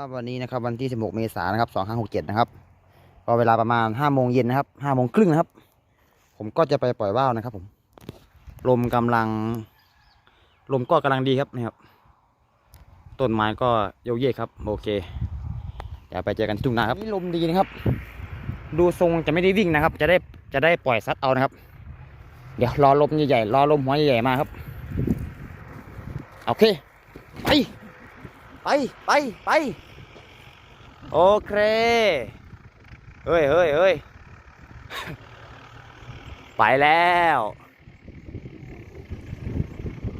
ครับวันนี้นะครับวันที่ 16 เมษายนนะครับ2567 นะครับก็เวลาประมาณ5โมงเย็นนะครับ5โมงครึ่งนะครับ ผมก็จะไปปล่อยว่าวนะครับ ผม ลมกำลัง ลมก็กำลังดีครับนี่ครับต้นไม้ก็โยกเยกครับโอเคเดี๋ยวไปเจอกันที่ทุ่งนาครับนี่ลมดีนะครับ ดูทรงจะไม่ได้วิ่งนะครับ จะได้จะได้ปล่อยซัดเอานะครับ เดี๋ยวรอลมใหญ่ๆรอลมหัวใหญ่ๆมาครับโอเคไป ไป ไป ไป โอเค เฮ้ยเฮ้ยเฮ้ยไปแล้ว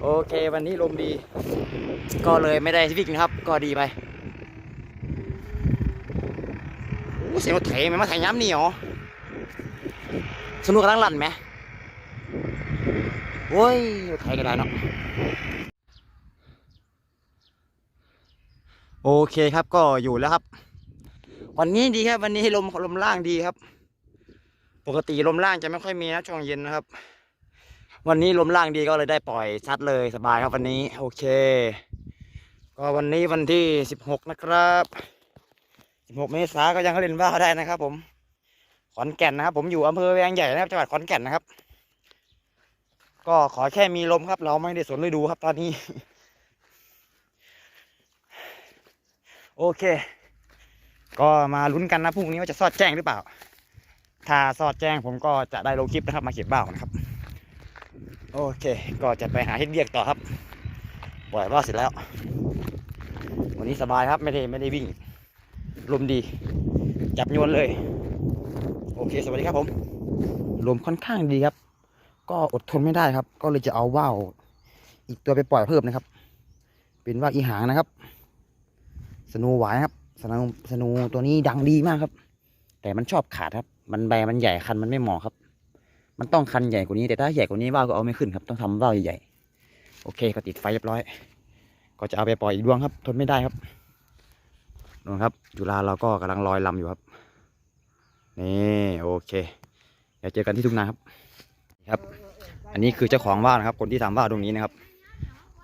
โอเควันนี้ลมดี ก็เลยไม่ได้วิ่งนะครับ ก็ดีไปโอ้เสียงรถไถไหมมาไถย้ำนี่หรอ สนุกกำลังลั่นไหมโอ้ยรถไถก็ได้เนาะโอเคครับก็อยู่แล้วครับ วันนี้ดีครับ วันนี้ลมลมล่างดีครับ ปกติลมล่างจะไม่ค่อยมีนะช่วงเย็นนะครับ วันนี้ลมล่างดีก็เลยได้ปล่อยชัดเลยสบายครับวันนี้ โอเค ก็วันนี้วันที่สิบหกนะครับสิบหกเมษาก็ยังเล่นว่าวได้นะครับ ผม ขอนแก่นนะครับ ผมอยู่อำเภอแวงใหญ่นะครับจังหวัดขอนแก่นนะครับ ก็ขอแค่มีลมครับ เราไม่ได้สนฤดูครับตอนนี้ โอเค ก็มาลุ้นกันนะพรุ่งนี้ว่าจะสอดแจ้งหรือเปล่า ถ้าสอดแจ้งผมก็จะได้ลงคลิปนะครับมาเก็บบ้านะครับโอเค ก็จะไปหาเฮ็ดเรียกต่อครับปล่อยว่าเสร็จแล้ว วันนี้สบายครับไม่ได้ไม่ได้วิ่งลมดี จับโยนเลย โอเคสวัสดีครับผมลมค่อนข้างดีครับ ก็อดทนไม่ได้ครับ ก็เลยจะเอาว่าวอีกตัวไปปล่อยเพิ่มนะครับ เป็นว่าอีหางนะครับ สนูหวายครับ สนูสนูตัวนี้ดังดีมากครับ แต่มันชอบขาดครับ มันใบมันใหญ่คันมันไม่เหมาะครับ มันต้องคันใหญ่กว่านี้แต่ถ้าใหญ่กว่านี้ว่าวก็เอาไม่ขึ้นครับ ต้องทำว่าวใหญ่ๆโอเคก็ติดไฟเรียบร้อย ก็จะเอาไปปล่อยอีกดวงครับ ทนไม่ได้ครับนู่นครับ จุฬาเราก็กำลังลอยลำอยู่ครับนี่โอเคเดี๋ยวเจอกันที่ทุ่งนาครับครับ อันนี้คือเจ้าของว่าวนะครับ คนที่ทำว่าวตรงนี้นะครับ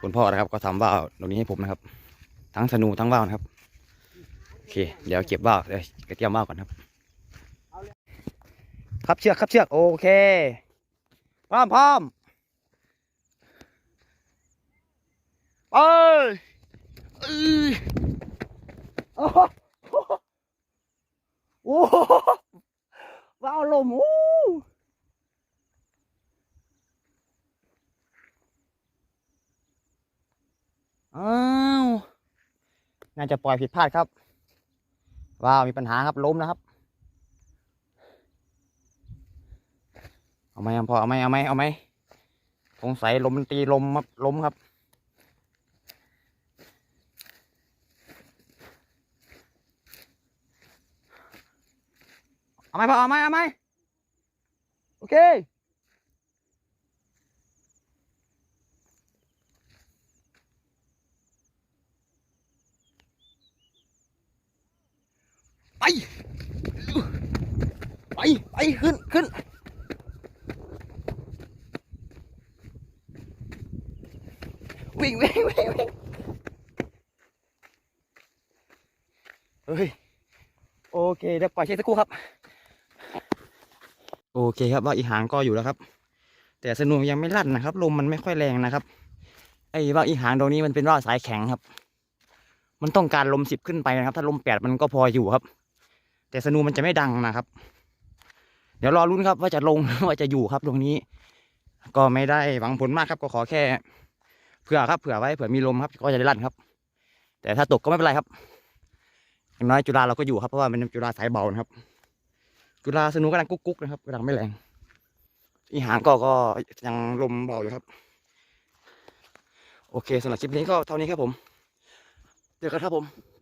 คุณพ่อนะครับ ก็ทำว่าวตรงนี้ให้ผมนะครับ ทั้งสนูทั้งว่าวนะครับ อเค เดี๋ยวเก็บว่าวเดี๋ยวเตรียมว่าวก่อนครับ ครับเชือกครับเชือกโอเคพร้อมพร้อมไปเอ้ยโอ้โหโอ้โหว้าวลมโอ้อ้าว น่าจะปล่อยผิดพลาดครับ ว้าวมีปัญหาครับล้มนะครับ เอาไหมพอเอาไหมเอาไหมเอาไหมสงสัยลมมันตีลมครับล้มครับ เอาไหมพอเอาไหมเอาไหมโอเค ไปไป ไป ขึ้น ขึ้น วิ่งวิ่งวิ่งวิ่งเฮ้ย โอเค เดี๋ยวปล่อยเช็คสักครู่ครับ โอเคครับว่าอีหางก็อยู่แล้วครับ แต่สนุกยังไม่ลั่นนะครับ ลมมันไม่ค่อยแรงนะครับ ไอ้ว่าอีหางตรงนี้มันเป็นว่าสายแข็งครับ มันต้องการลมสิบขึ้นไปนะครับ ถ้าลมแปดมันก็พออยู่ครับ แต่สนูมันจะไม่ดังนะครับ เดี๋ยวรอรุ้นครับ ว่าจะลงว่าจะอยู่ครับตรงนี้ ก็ไม่ได้หวังผลมากครับ ก็ขอแค่เผื่อครับเผื่อไว้เผื่อมีลมครับ ก็จะได้ลั่นครับ แต่ถ้าตกก็ไม่เป็นไรครับอย่างน้อยจุฬาเราก็อยู่ครับเพราะว่ามันเป็นจุฬาสายเบานะครับ จุฬาสนูกำลังกุ๊กกุ๊กนะครับกำลังไม่แรงอีหางก็ก็ยังลมเบาอยู่ครับ โอเคสำหรับคลิปนี้ก็เท่านี้ครับผม เจอกันครับผม